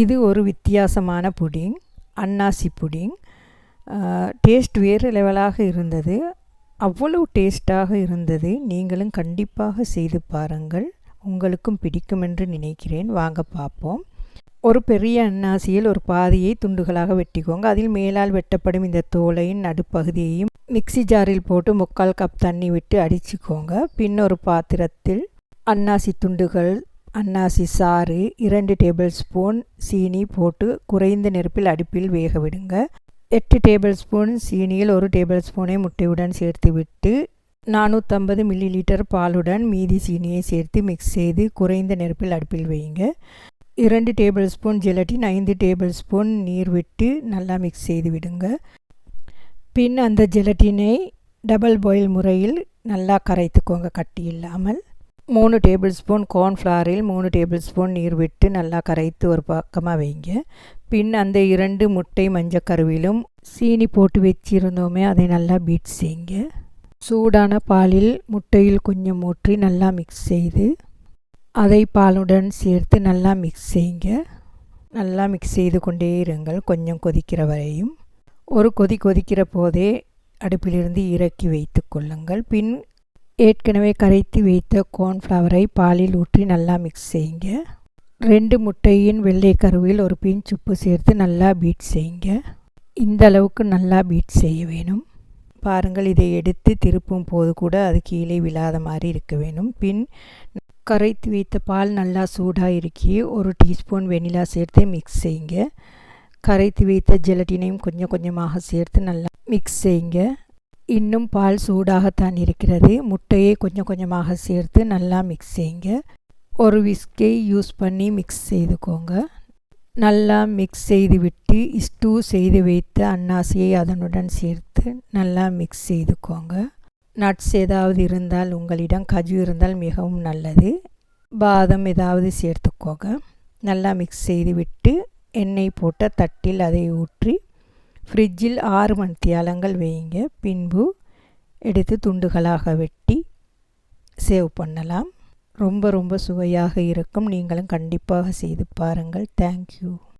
இது ஒரு வித்தியாசமான புடிங் அன்னாசி புடிங். டேஸ்ட் வேறு லெவலாக இருந்தது. அவ்வளவு டேஸ்ட்டாக இருந்தது. நீங்களும் கண்டிப்பாக செய்து பாருங்கள். உங்களுக்கும் பிடிக்கும் என்று நினைக்கிறேன். வாங்க பார்ப்போம். ஒரு பெரிய அன்னாசியில் ஒரு பாதியை துண்டுகளாக வெட்டிக்கோங்க. அதில் மேலால் வெட்டப்படும் இந்த தோலையின் நடுப்பகுதியையும் மிக்சி ஜாரில் போட்டு முக்கால் கப் தண்ணி விட்டு அடிச்சுக்கோங்க. பின் ஒரு பாத்திரத்தில் அன்னாசி துண்டுகள் அன்னாசி சாறு இரண்டு டேபிள் ஸ்பூன் சீனி போட்டு குறைந்த நெருப்பில் அடுப்பில் வேக விடுங்க. எட்டு டேபிள் ஸ்பூன் சீனியில் ஒரு டேபிள் ஸ்பூனை முட்டையுடன் சேர்த்து விட்டு நானூற்றம்பது மில்லி லிட்டர் பாலுடன் மீதி சீனியை சேர்த்து மிக்ஸ் செய்து குறைந்த நெருப்பில் அடுப்பில் வையுங்க இரண்டு டேபிள் ஸ்பூன் ஜெலட்டின் ஐந்து டேபிள் ஸ்பூன் நீர் விட்டு நல்லா மிக்ஸ் செய்து விடுங்க. பின் அந்த ஜெலட்டினை டபுள் பாயில் முறையில் நல்லா கரைத்துக்கோங்க கட்டி இல்லாமல். மூணு டேபிள் ஸ்பூன் கார்ன்ஃப்ளாரில் மூணு டேபிள் ஸ்பூன் நீர் விட்டு நல்லா கரைத்து ஒரு பக்கமாக வைங்க. பின் அந்த இரண்டு முட்டை மஞ்சக்கருவிலும் சீனி போட்டு வச்சிருந்தோமே அதை நல்லா பீட் செய்யுங்க சூடான பாலில் முட்டையில் கொஞ்சம் ஊற்றி நல்லா மிக்ஸ் செய்து அதை பாலுடன் சேர்த்து நல்லா மிக்ஸ் செய்யுங்க நல்லா மிக்ஸ் செய்து கொண்டே இருங்கள் கொஞ்சம் கொதிக்கிற வரையும். ஒரு கொதி கொதிக்கிற போதே அடுப்பிலிருந்து இறக்கி வைத்து கொள்ளுங்கள். பின் ஏற்கனவே கரைத்து வைத்த கார்ன்ஃப்ளவரை பாலில் ஊற்றி நல்லா மிக்ஸ் செய்யுங்க. ரெண்டு முட்டையின் வெள்ளை கருவில் ஒரு பிஞ்ச் உப்பு சேர்த்து நல்லா பீட் செய்யுங்க. இந்த அளவுக்கு நல்லா பீட் செய்ய வேணும். பாருங்கள் இதை எடுத்து திருப்பும் போது கூட அது கீழே விழாத மாதிரி இருக்க வேணும். பின் கரைத்து வைத்த பால் நல்லா சூடாக இருக்கி ஒரு டீஸ்பூன் வெனிலா சேர்த்து மிக்ஸ் செய்யுங்க. கரைத்து வைத்த ஜெலட்டினையும் கொஞ்சம் கொஞ்சமாக சேர்த்து நல்லா மிக்ஸ் செய்யுங்க. இன்னும் பால் சூடாகத்தான் இருக்கிறது. முட்டையை கொஞ்சம் கொஞ்சமாக சேர்த்து நல்லா மிக்ஸ் செய்யுங்க. ஒரு விஸ்கை யூஸ் பண்ணி மிக்ஸ் செய்துக்கோங்க. நல்லா மிக்ஸ் செய்து விட்டு ஸ்டூ செய்து வைத்த அன்னாசியை அதனுடன் சேர்த்து நல்லா மிக்ஸ் செய்துக்கோங்க. நட்ஸ் ஏதாவது இருந்தால் உங்களிடம் கஜு இருந்தால் மிகவும் நல்லது. பாதம் ஏதாவது சேர்த்துக்கோங்க. நல்லா மிக்ஸ் செய்து விட்டு எண்ணெய் போட்ட தட்டில் அதை ஊற்றி ஃப்ரிட்ஜில் ஆறு மணித்தியாலங்கள் வைங்க பின்பு எடுத்து துண்டுகளாக வெட்டி சேவ் பண்ணலாம். ரொம்ப ரொம்ப சுவையாக இருக்கும். நீங்களும் கண்டிப்பாக செய்து பாருங்கள். தேங்க்யூ